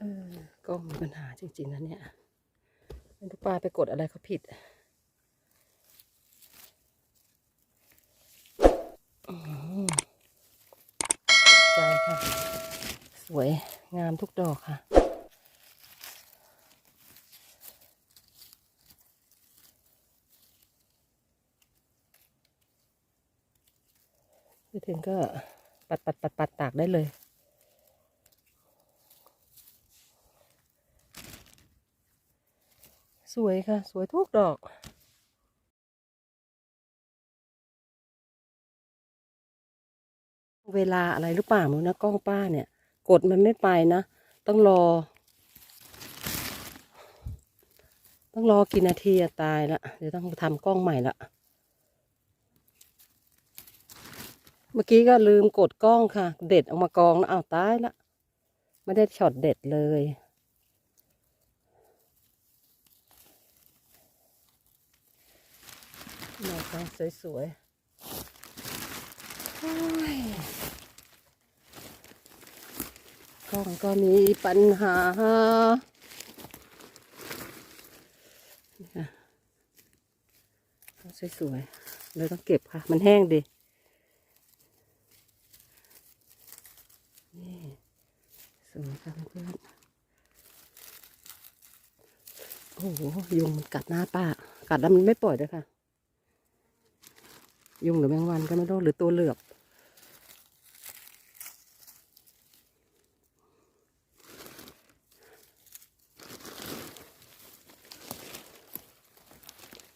เออก็มีปัญหาจริงๆนะเนี่ยไม่รู้ป้าไปกดอะไรเขาผิดใจค่ะ สวยงามทุกดอกค่ะไปถึงก็ปัดปัดปัดปัดตากได้เลย สวยค่ะ สวยทุกดอกเวลาอะไรหรือเปล่ามูนะกล้องป้าเนี่ย กดมันไม่ไปนะ ต้องรอ ต้องรอกี่นาทีอะตายละเดี๋ยวต้องทำกล้องใหม่ละเมื่อกี้ก็ลืมกดกล้องค่ะ เด็ดออกมากองแล้วอ้าวตายละไม่ได้ช็อตเด็ดเลย กไม้สวยๆกล้องก็มีปัญหานี่ค่ะสวยๆเลยต้องเก็บค่ะ มันแห้งดีนี่สวยค่ะเพื่อนโอ้โหยุงมันกัดหน้าป้า กัดแล้วมันไม่ปล่อยด้วยค่ะ ยุงหรือแมงวันก็ไม่รู้หรือตัวเหลือบ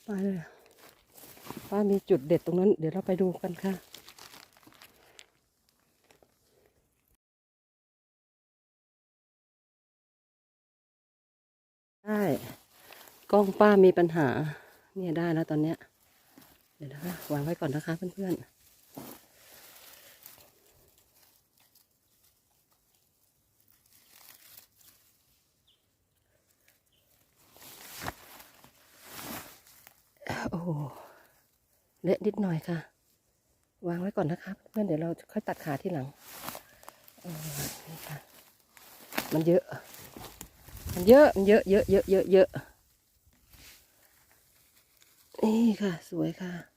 ไปเลยป้ามีจุดเด็ดตรงนั้น เดี๋ยวเราไปดูกันค่ะได้กล้องป้ามีปัญหา เนี่ยได้แล้วตอนเนี้ย ดี๋ยวนะคะวางไว้ก่อนนะคะเพื่อนๆโอ้โหเละนิดหน่อยค่ะ วางไว้ก่อนนะคะเพื่อนเดี๋ยวเราค่อยตัดขาที่หลังนี่ค่ะ มันเยอะ มันเยอะมันเยอะเยอะเยอะเยอะเยอะนี่ค่ะ สวยค่ะ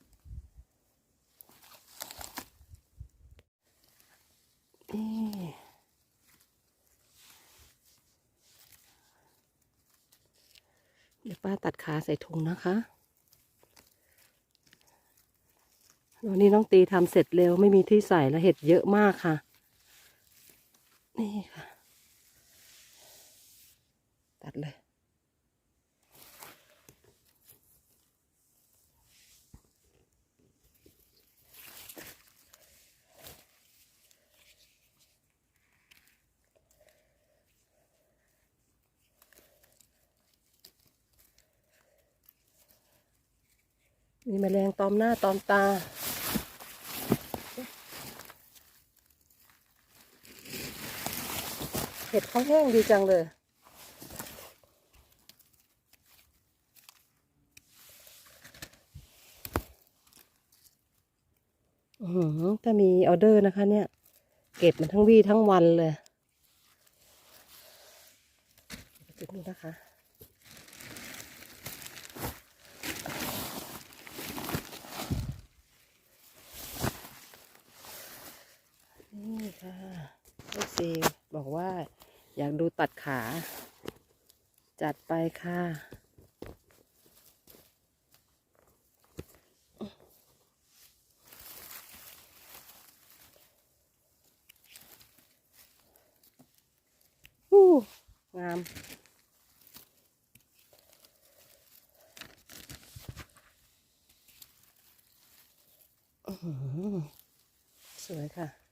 เดี๋ยวป้าตัดขาใส่ถุงนะคะวันนี้น้องตีทำเสร็จเร็วไม่มีที่ใส่แล้วเห็ดเยอะมากค่ะ นี่ค่ะ ตัดเลย มีแมลงตอมหน้าตอมตา เห็ดเขาแห้งดีจังเลยอถ้ามีออเดอร์นะคะ เนี่ย เก็บมันทั้งวี่ทั้งวันเลยจุดนี้นะคะ นี่ค่ะเอซีบอกว่า อยากดูตัดขา จัดไปค่ะหูงามสวยค่ะ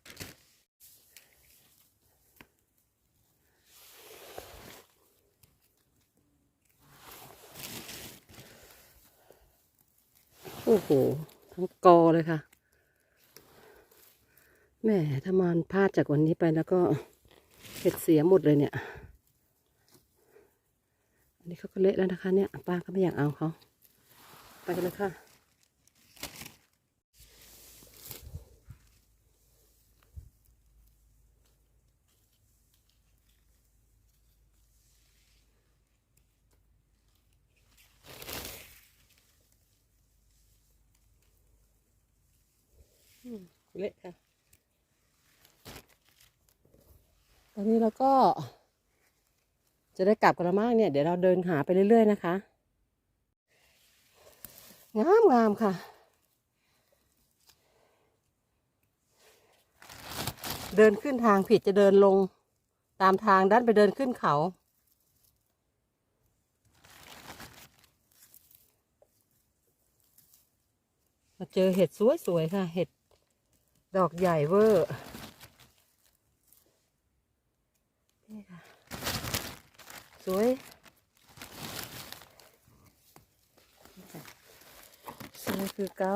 อ้โห ทั้งกอเลยค่ะ แม่ถ้ามันพลาดจากวันนี้ไปแล้วก็เห็ดเสียหมดเลยเนี่ย อันนี้เขาก็เละแล้วนะคะเนี่ย ป้าก็ไม่อยากเอาเขา ไปกันเลยค่ะ เละค่ะ ตอนนี้เราก็ จะได้กลับกันแล้วมากเนี่ย เดี๋ยวเราเดินหาไปเรื่อยๆนะคะ งามงามค่ะ เดินขึ้นทางผิดจะเดินลงตามทางด้านไปเดินขึ้นเขามาเจอเห็ดสวยๆค่ะ เห็ด ดอกใหญ่เวอร์นี่ค่ะ สวยนี่ค่ะสวยคือเก้า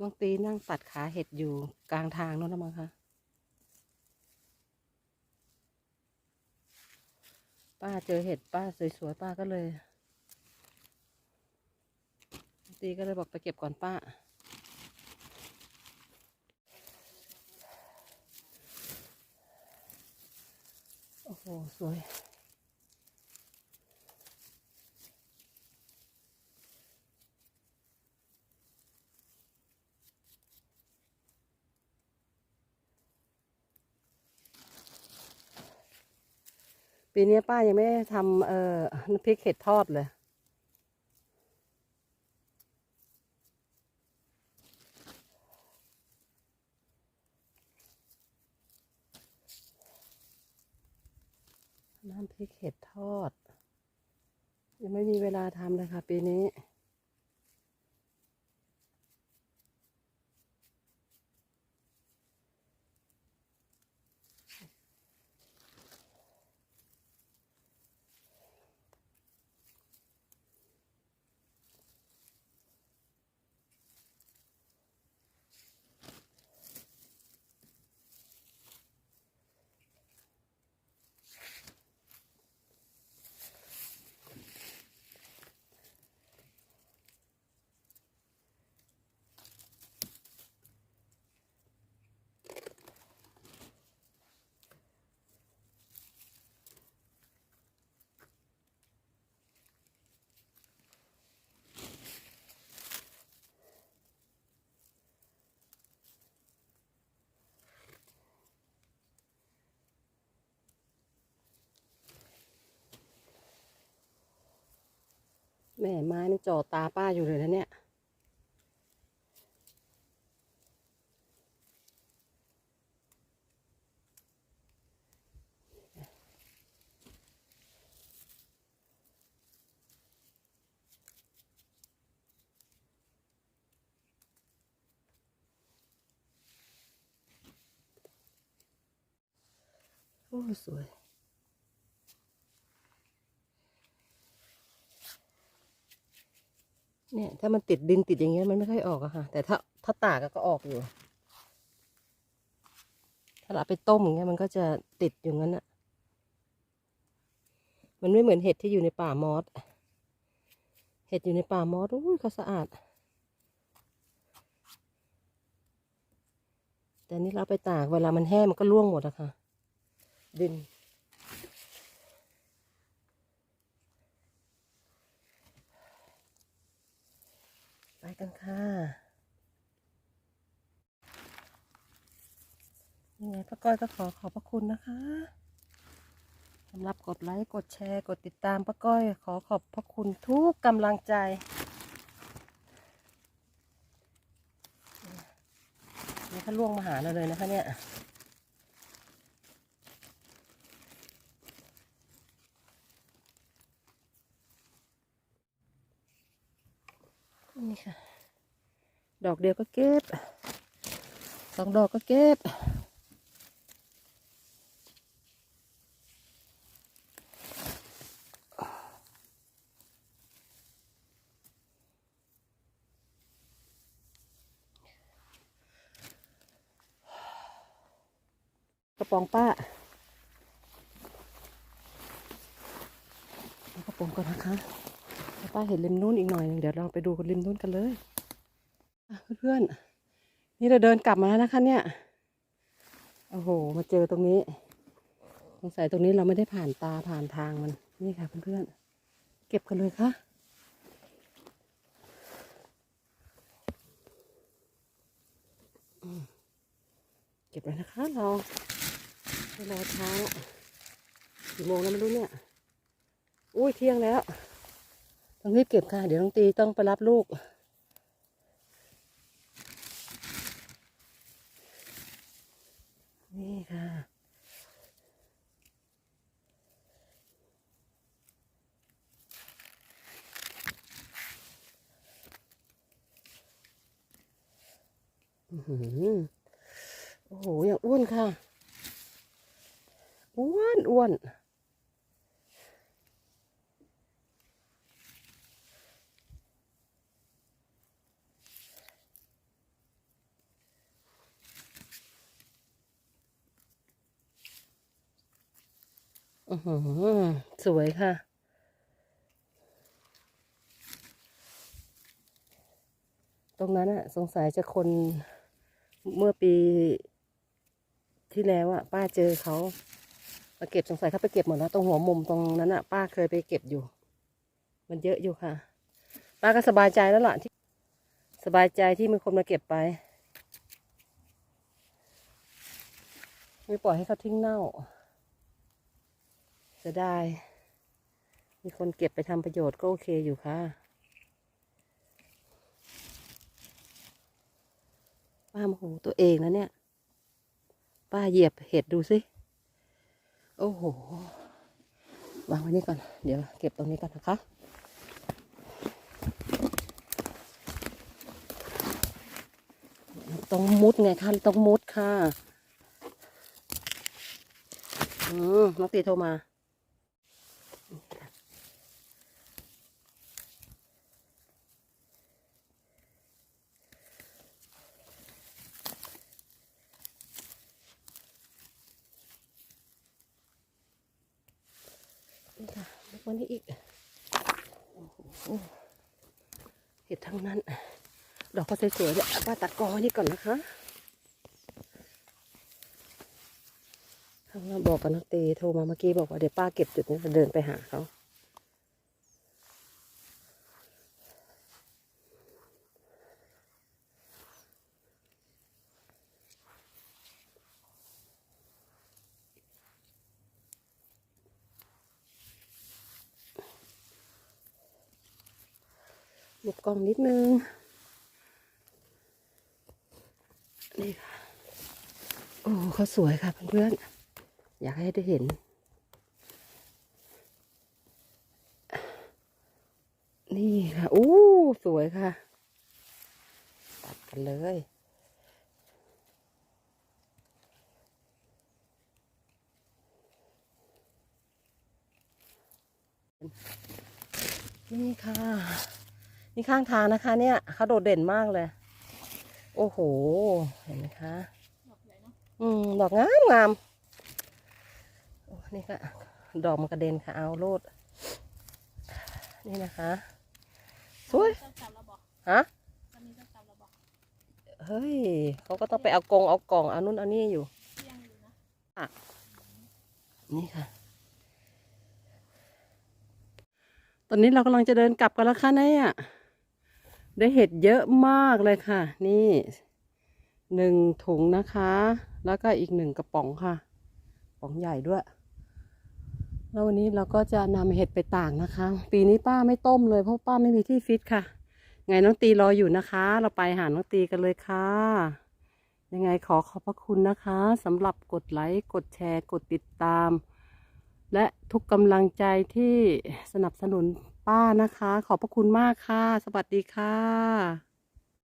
น้องตีนั่งตัดขาเห็ดอยู่กลางทางโนั่นนะมั้งคะป้าเจอเห็ดป้าสวยๆป้าก็เลยน้องตีก็เลยบอกไปเก็บก่อนป้า โอ้โห สวย ปีนี้ป้ายังไม่ทำเอ่อน้ำพริกเห็ดทอดเลย น้ำพริกเห็ดทอด ยังไม่มีเวลาทำเลยค่ะ ปีนี้ แม่ไม้นี่จ่อตาป้าอยู่เลยนะเนี่ย โอ้ สวย เนี่ย ถ้ามันติดดินติดอย่างเงี้ยมันไม่ค่อยออกอะค่ะ แต่ถ้าถ้าตากก็ออกอยู่ ถ้าเราไปต้มอย่างเงี้ยมันก็จะติดอย่างนั้นอะมันไม่เหมือนเห็ดที่อยู่ในป่ามอสเห็ดอยู่ในป่ามอสอุ้ยเขาสะอาด แต่นี่เราเอาไปตากเวลามันแห้งมันก็ร่วงหมดอะค่ะ ดิน ไปกันค่ะยังไงป้าก้อยก็ขอขอบพระคุณนะคะสำหรับกดไลค์กดแชร์ กดติดตามป้าก้อย ขอขอบพระคุณทุกกำลังใจนี่ถ้าล่วงมาหาเราเลยนะคะเนี่ย นี่ค่ะ ดอกเดียวก็เก็บสองดอกก็เก็บ กระป๋องป้ากระป๋องก่อนนะคะ ป้าเห็นริมนู้นอีกหน่อยหนึงเดี๋ยวเราไปดูริมนู้นกันเลยเพื่อนๆนี่เราเดินกลับมาแล้วนะคะ เนี่ยโอ้โห มาเจอตรงนี้สงสัยตรงนี้เราไม่ได้ผ่านตาผ่านทางมัน นี่ค่ะเพื่อนๆเก็บกันเลยค่ะเก็บเลยนะคะ เราไม่รอช้ากี่โมงแล้วไม่รู้เนี่ย อุ้ยเที่ยงแล้ว ต้องรีบเก็บค่ะ เดี๋ยวน้องตีต้องไปรับลูก นี่ค่ะโอ้โหอย่างอ้วนค่ะ อ้วนอ้วน สวยค่ะ ตรงนั้นอะสงสัยจะคนเมื่อปีที่แล้วอะป้าเจอเขามาเก็บสงสัยเขาไปเก็บหมดแล้วตรงหัวมุมตรงนั้นอะป้าเคยไปเก็บอยู่ มันเยอะอยู่ค่ะ ป้าก็สบายใจแล้วล่ะที่ สบายใจที่มีคนมาเก็บไปไม่ปล่อยให้เขาทิ้งเน่า จะได้ มีคนเก็บไปทำประโยชน์ก็โอเคอยู่ค่ะป้าโมโหตัวเองนะเนี่ย ป้าเหยียบเห็ดดูสิ โอ้โห วางไว้นี่ก่อน เดี๋ยวเก็บตรงนี้ก่อนนะคะต้องมุดไงคะต้องมุดค่ะ อืมน้องตีโทรมา นี่ค่ะลูกวั นนี้อีกเห็ดทั้งนั้น ดอกก็สวยๆเนี่ยป้าตัดกอนี่ก่อนนะคะทางเราบอกกับน้องเตโทรมาเมื่อกี้บอกว่าเดี๋ยวป้าเก็บจุดนี้จะเดินไปหาเขา กล้องนิดนึง นี่ค่ะ โอ้เขาสวยค่ะเพื่อนๆ อยากให้ได้เห็น นี่ค่ะ อู้ สวยค่ะ ตัดกันเลยนี่ค่ะ นี่ข้างทางนะคะ เนี่ยเขาโดดเด่นมากเลย โอ้โห เห็นไหมคะอืมดอกงามงามนี่ก็ดอกมันกระเด็นค่ะเอาโลด นี่นะคะสวยฮะเฮ้ยเขาก็ต้องไปเอากงเอากล่องเอานู่นเอานี่อยู่อยู่ะนี่ค่ะ ตอนนี้เรากำลังจะเดินกลับกันแล้วค่ะเนี่ย ได้เห็ดเยอะมากเลยค่ะ นี่หนึ่งถุงนะคะ แล้วก็อีกหนึ่งกระป๋องค่ะกระป๋องใหญ่ด้วย แล้ววันนี้เราก็จะนำเห็ดไปตากนะคะ ปีนี้ป้าไม่ต้มเลยเพราะป้าไม่มีที่ฟิตค่ะ ไงน้องตีรออยู่นะคะ เราไปหาน้องตีกันเลยค่ะ ยังไงขอขอบพระคุณนะคะสำหรับกดไลค์กดแชร์ กดติดตาม และทุกกำลังใจที่สนับสนุน ป้านะคะ ขอบพระคุณมากค่ะ สวัสดีค่ะ